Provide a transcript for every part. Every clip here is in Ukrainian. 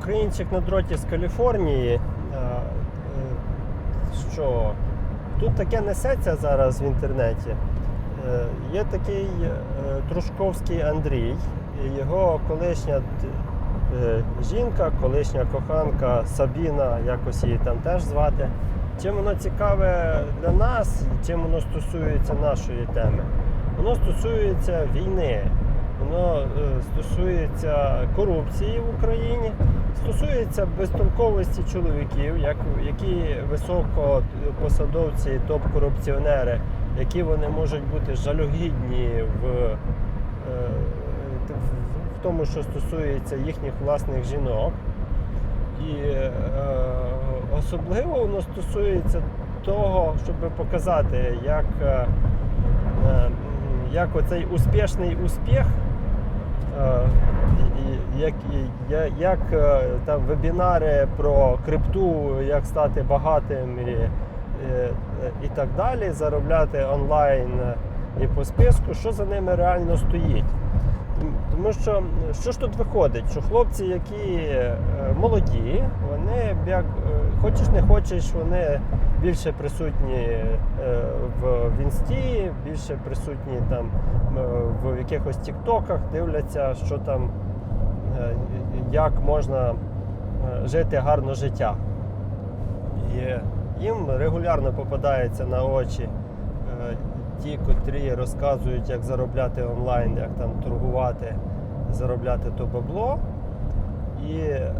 Українчик на дроті з Каліфорнії. Е, е, Що тут таке несеться зараз в інтернеті. Е, Є такий Трушковський Андрій, його колишня жінка, колишня коханка Сабіна, якось її там теж звати. Чим воно цікаве для нас, чим воно стосується нашої теми? Воно стосується війни, воно стосується корупції в Україні, стосується безтолковості чоловіків, як, які високопосадовці, топ-корупціонери, які вони можуть бути жалюгідні в, е, в- в тому, що стосується їхніх власних жінок. І е, особливо воно стосується того, щоб показати, як, е, е, як оцей успішний успіх, як, як е, там вебінари про крипту, як стати багатим і, е, е, і так далі, заробляти онлайн і по списку, що за ними реально стоїть. Тому що що ж тут виходить? Що хлопці, які е, молоді, вони як е, хочеш не хочеш, вони більше присутні е, в, в інсті, більше присутні там в якихось тіктоках, дивляться, що там, як можна жити гарно життя. І їм регулярно попадається на очі ті, котрі розказують, як заробляти онлайн, як там торгувати, заробляти то бабло. І, е,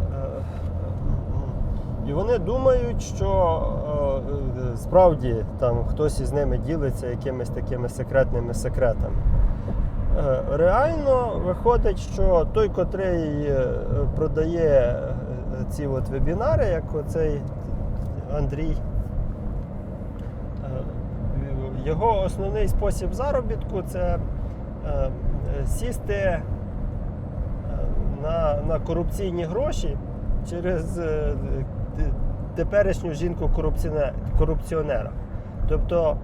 і вони думають, що е, справді там хтось із ними ділиться якимись такими секретними секретами. Е, Реально виходить, що той, котрий е, продає е, ці от вебінари, як оцей Андрій, е, його основний спосіб заробітку це е, сісти е, на, на корупційні гроші через е, теперішню жінку корупціонера. Тобто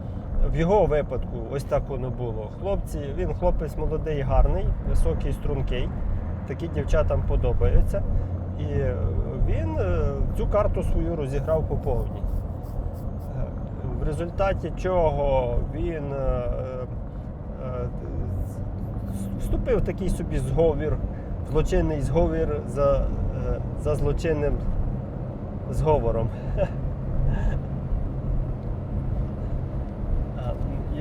в його випадку ось так воно було. Хлопці, він хлопець молодий, гарний, високий, стрункий. Такі дівчатам подобаються. І він цю карту свою розіграв по повній. В результаті чого він е, е, вступив в такий собі зговір, злочинний зговір за, е, за злочинним зговором.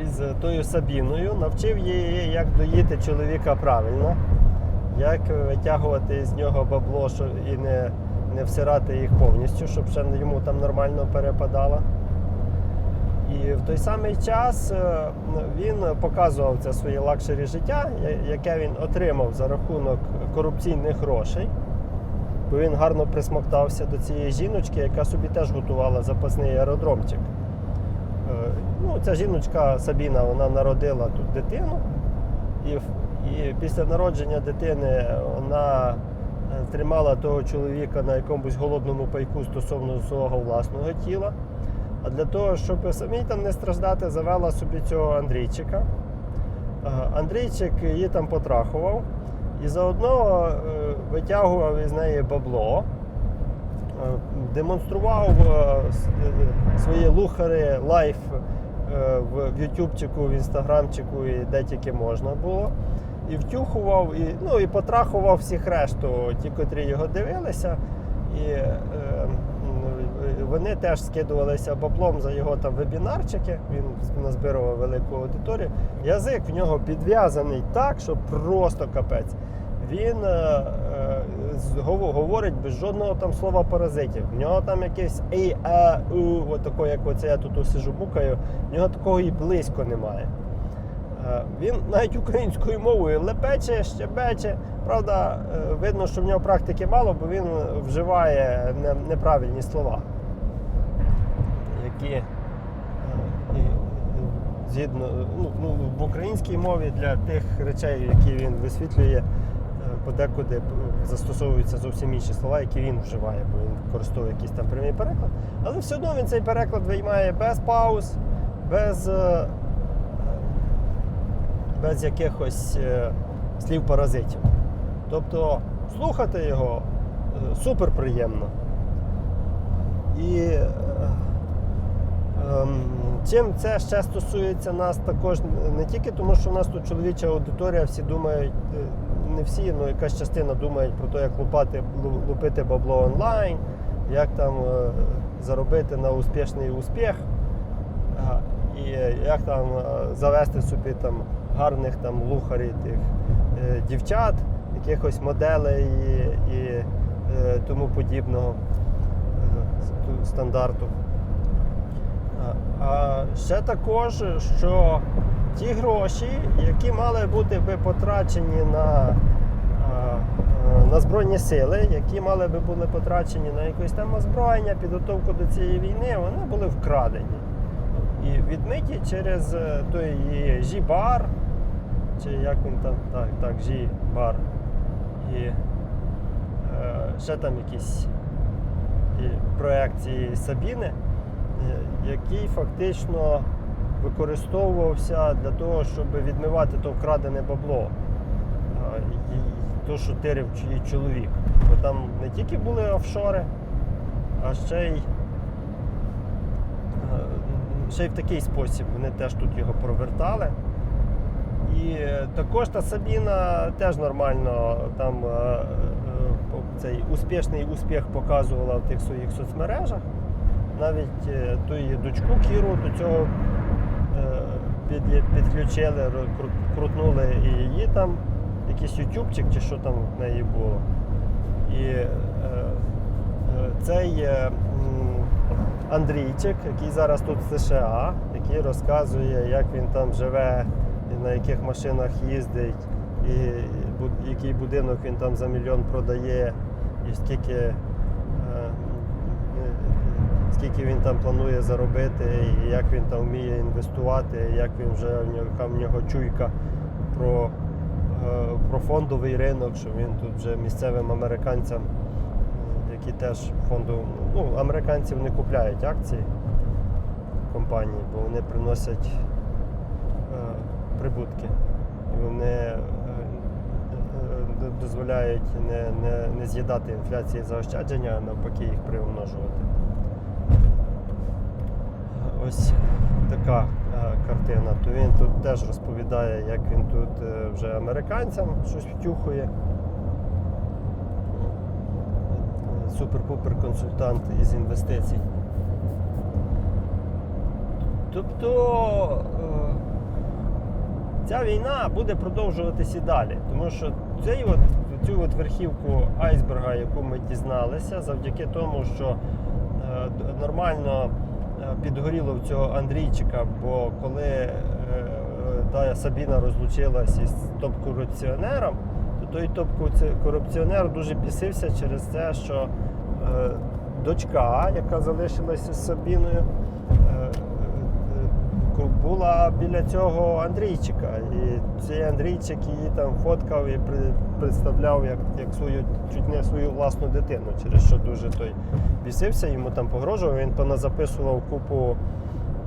Із тою Сабіною навчив її, як доїти чоловіка правильно, як витягувати з нього бабло і не, не всирати їх повністю, щоб ще йому там нормально перепадало. І в той самий час е, він показував це своє лакшері життя, яке він отримав за рахунок корупційних грошей. Бо він гарно присмоктався до цієї жіночки, яка собі теж готувала запасний аеродромчик. Е, Ну, ця жіночка Сабіна вона народила тут дитину, і, і після народження дитини вона е, тримала того чоловіка на якомусь голодному пайку стосовно свого власного тіла. А для того, щоб самій там не страждати, завела собі цього Андрійчика. Е, Андрійчик її там потрахував і заодно е, витягував із неї бабло, е, демонстрував свої лухари лайф в Ютубчику, в інстаграмчику і де тільки можна було. І втюхував, і, ну, і потрахував всіх решту, ті, котрі його дивилися. І е, вони теж скидувалися баблом за його там вебінарчики. Він назбирував велику аудиторію. Язик в нього підв'язаний так, що просто капець. Він е, е, говорить без жодного там слова паразитів. В нього там якесь ей, а, у, от такого, як оце я тут сижу букаю, в нього такого і близько немає. Е, Він навіть українською мовою лепече, щебече. Правда, е, видно, що в нього практики мало, бо він вживає не- неправильні слова, які е, і, е, згідно ну, ну, в українській мові для тих речей, які він висвітлює, е, подекуди застосовуються зовсім інші слова, які він вживає, бо він використовує якийсь там прямий переклад. Але все одно він цей переклад виймає без пауз, без. без якихось слів паразитів. Тобто слухати його супер приємно. І чим це ще стосується нас також не тільки тому, що в нас тут чоловіча аудиторія, всі думають, е, не всі, але якась частина думають про те, як лупати, лупити бабло онлайн, як там е, заробити на успішний успіх, і як там е, завести собі там гарних там лухарів тих дівчат, якихось моделей і, і тому подібного стандарту. А- ще також, що ті гроші, які мали бути би потрачені на, на Збройні сили, які мали би були потрачені на якесь там озброєння, підготовку до цієї війни, вони були вкрадені. І відмиті через е, той Жі-бар, чи як він там, так, так, Жі-бар. І е, ще там якісь і проекції Сабіни, який фактично використовувався для того, щоб відмивати то вкрадене бабло. То, що тирив чиї чоловік. Бо там не тільки були офшори, а ще й, е, ще й в такий спосіб вони теж тут його провертали. І е, також та Сабіна теж нормально там е, е, цей успішний успіх показувала в тих своїх соцмережах. Навіть е, ту її дочку Кіру до цього е, під- підключили, крутнули і її там, якийсь ютубчик чи що там в неї було. І е, цей Андрійчик, який зараз тут в США, який розказує, як він там живе, на яких машинах їздить, і який будинок він там за мільйон продає, і скільки, скільки він там планує заробити, як він там вміє інвестувати, як він вже яка в нього чуйка про, е, про фондовий ринок, що він тут вже місцевим американцям, е, які теж фонду, ну, американців не купляють акції компанії, бо вони приносять е, прибутки. І вони дозволяють не, не, не з'їдати інфляції заощадження, а навпаки їх приумножувати. Ось така е, картина. То він тут теж розповідає, як він тут е, вже американцям щось втюхує. Супер-пупер консультант із інвестицій. Тобто е, ця війна буде продовжуватися і далі, тому що цей от, цю от верхівку айсберга, яку ми дізналися, завдяки тому, що нормально підгоріло в цього Андрійчика, бо коли е, та Сабіна розлучилась із топ-корупціонером, то той топ-корупціонер дуже бісився через те, що е, дочка, яка залишилася з Сабіною, е, була біля цього Андрійчика. І цей Андрійчик її там фоткав і представляв як, як свою чуть не свою власну дитину, через що дуже той бісився, йому там погрожував. Він поназаписував купу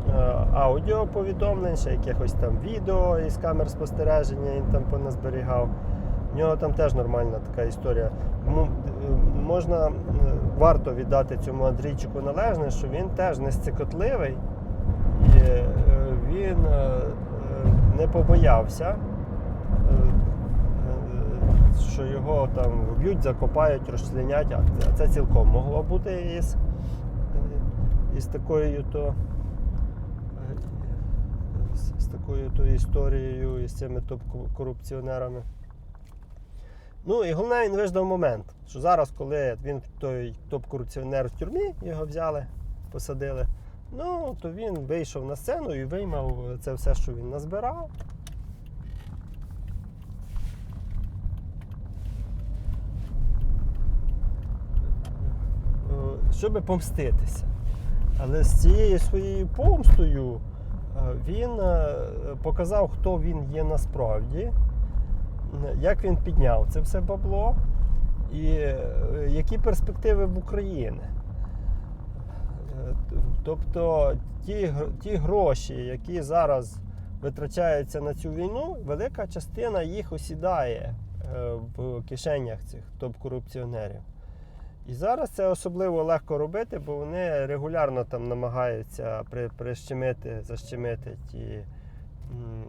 е, аудіоповідомлень, ще якихось там відео із камер спостереження він там поназберігав. В нього там теж нормальна така історія. Е, можна, е, варто віддати цьому Андрійчику належне, що він теж не сцикотливий. І він е, е, не побоявся, е, що його там вб'ють, закопають, розчленять. А це- цілком могло бути із, із такою то. З, такою то історією і з цими топ-корупціонерами. Ну і головне, він виждав момент, що зараз, коли він той топ-корупціонер в тюрмі, його взяли, посадили. Ну, то він вийшов на сцену і виймав це все, що він назбирав. Е, Щоб помститися. Але з цією своєю помстою е, він е, показав, хто він є насправді, як він підняв це все бабло і які перспективи в Україні. Е, Тобто ті, ті гроші, які зараз витрачаються на цю війну, велика частина їх осідає е, в кишенях цих топ-корупціонерів. І зараз це особливо легко робити, бо вони регулярно там намагаються при, прищемити, защемити ті ем,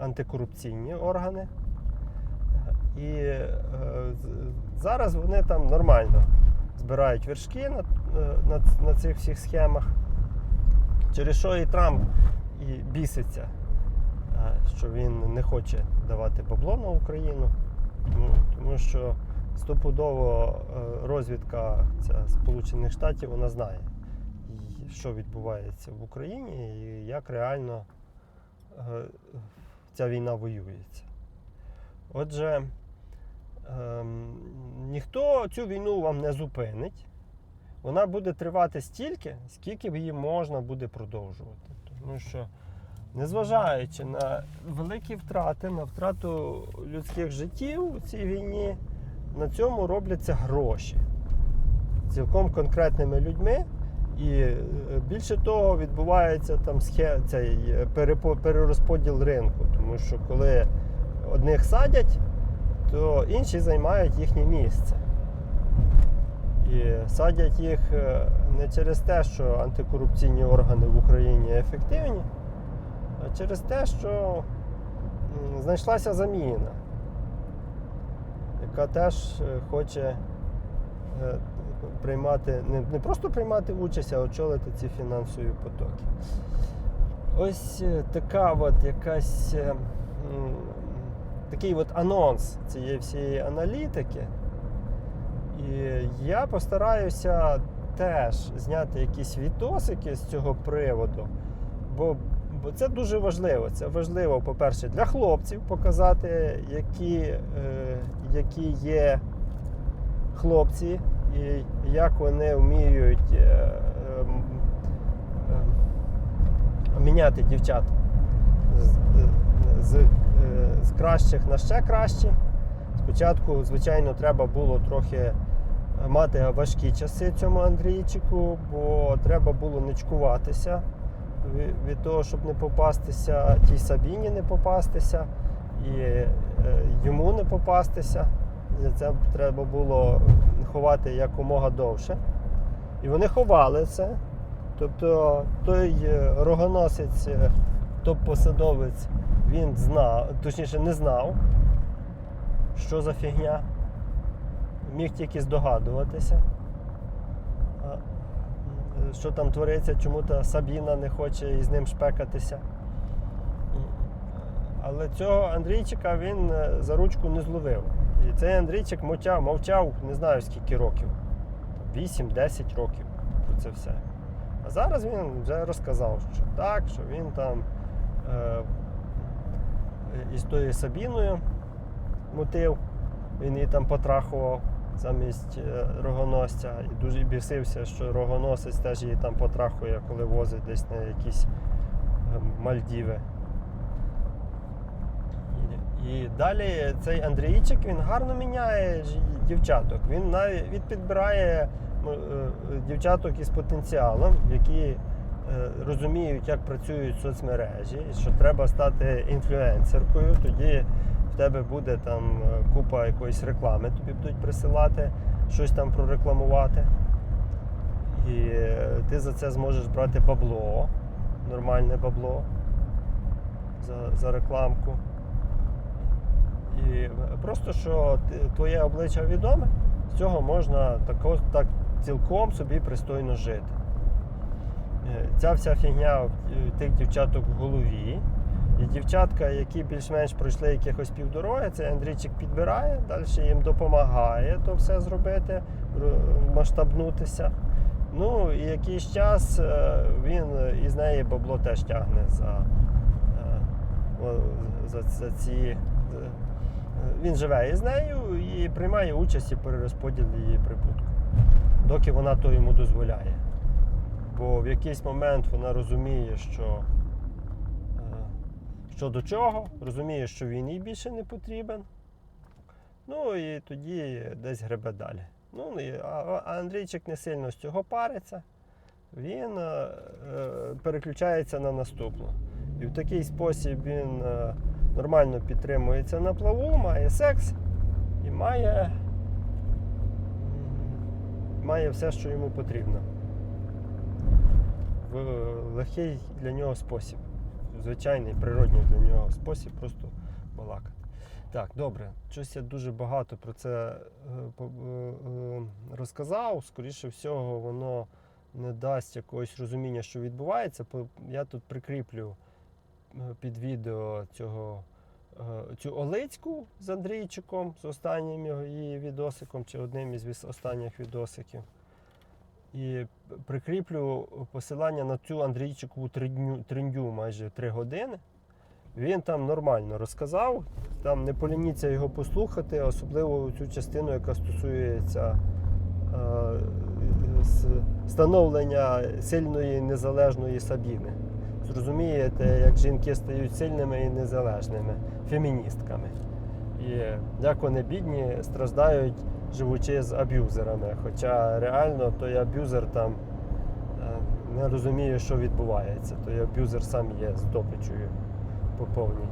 антикорупційні органи. І е, зараз вони там нормально збирають вершки на, на, на цих всіх схемах. Через що і Трамп і біситься, е, що він не хоче давати бабло на Україну, тому, тому що стопудово е, розвідка ця Сполучених Штатів вона знає, що відбувається в Україні і як реально е, ця війна воюється. Отже, ем, ніхто цю війну вам не зупинить. Вона буде тривати стільки, скільки її можна буде продовжувати. Тому що, незважаючи на великі втрати, на втрату людських життів у цій війні, на цьому робляться гроші цілком конкретними людьми. І е, більше того, відбувається там схе, цей е, перерозподіл ринку, тому що коли одних садять, то інші займають їхнє місце. І садять їх е, не через те, що антикорупційні органи в Україні ефективні, а через те, що знайшлася заміна, яка теж е, хоче е, приймати, не, просто приймати участь, а очолити ці фінансові потоки. Ось така от якась такий от анонс цієї всієї аналітики. І я постараюся теж зняти якісь відосики з цього приводу, бо, бо це дуже важливо. Це важливо, по-перше, для хлопців показати, які, е, які є хлопці, і як вони вміють е, ем, ем, міняти дівчат з, з, е, кращих на ще кращі. Спочатку, звичайно, треба було трохи мати важкі часи цьому Андрійчику, бо треба було ничкуватися від, від того, щоб не попастися, тій Сабіні не попастися, і е, йому не попастися. За це треба було ховати якомога довше. І вони ховали це. Тобто той е, рогоносець, е, топ-посадовець, він знав, точніше не знав, що за фігня. Міг тільки здогадуватися, що там твориться, чому та Сабіна не хоче із ним шпекатися. Але цього Андрійчика він е, за ручку не зловив. І цей Андрійчик мовчав, мовчав не знаю скільки років. 8-10 років про це все. А зараз він вже розказав, що так, що він там із тою Сабіною мотив, він її там потрахував замість е, рогоносця і дуже бісився, що рогоносець теж її там потрахує, коли возить десь на якісь е, Мальдіви. І, далі цей Андрійчик він гарно міняє дівчаток. Він навіть підбирає е, дівчаток із потенціалом, які е, розуміють, як працюють соцмережі, що треба стати інфлюенсеркою. Тоді в тебе буде там е, купа якоїсь реклами, тобі будуть присилати, щось там прорекламувати. І е, ти за це зможеш брати бабло, нормальне бабло за, за рекламку. І просто що твоє обличчя відоме, з цього можна тако, так цілком собі пристойно жити. Е, Ця вся фігня е, тих дівчаток в голові. І дівчатка, які більш-менш пройшли якихось півдороги, цей Андрійчик підбирає, далі їм допомагає то все зробити, масштабнутися. Ну і якийсь час е, він із неї бабло теж тягне за, за, за ці. Він живе із нею і приймає участь у перерозподілі її прибутку, доки вона то йому дозволяє. Бо в якийсь момент вона розуміє, що, е, що до чого, розуміє, що він їй більше не потрібен. Ну і тоді десь гребе далі. Ну, Андрійчик не сильно з цього париться, він е, е, переключається на наступну. І в такий спосіб він е, нормально підтримується на плаву, має секс і має має все, що йому потрібно. Легкий для нього спосіб. Звичайний, природній для нього спосіб просто балакати. Так, добре. Щось я дуже багато про це е, е, е, розказав. Скоріше всього, воно не дасть якогось розуміння, що відбувається. Я тут прикріплю під відео цього, цю Олицьку з Андрійчиком, з останнім її відосиком, чи одним із останніх відосиків. І прикріплю посилання на цю Андрійчикову триндю майже три години. Він там нормально розказав. Там не полініться його послухати, особливо цю частину, яка стосується е, становлення сильної незалежної Сабіни. Зрозумієте, як жінки стають сильними і незалежними феміністками. І як вони бідні страждають, живучи з аб'юзерами. Хоча реально той аб'юзер там е, не розуміє, що відбувається. Той аб'юзер сам є здобичою по повній.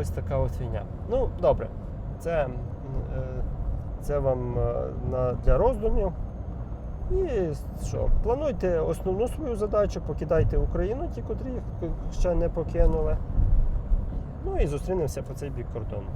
Ось така от фігня. Ну, добре. Це, е, це вам е, на, для роздумів. І що? Плануйте основну свою задачу, покидайте Україну, ті, котрі ще не покинули. Ну і зустрінемося по цей бік кордону.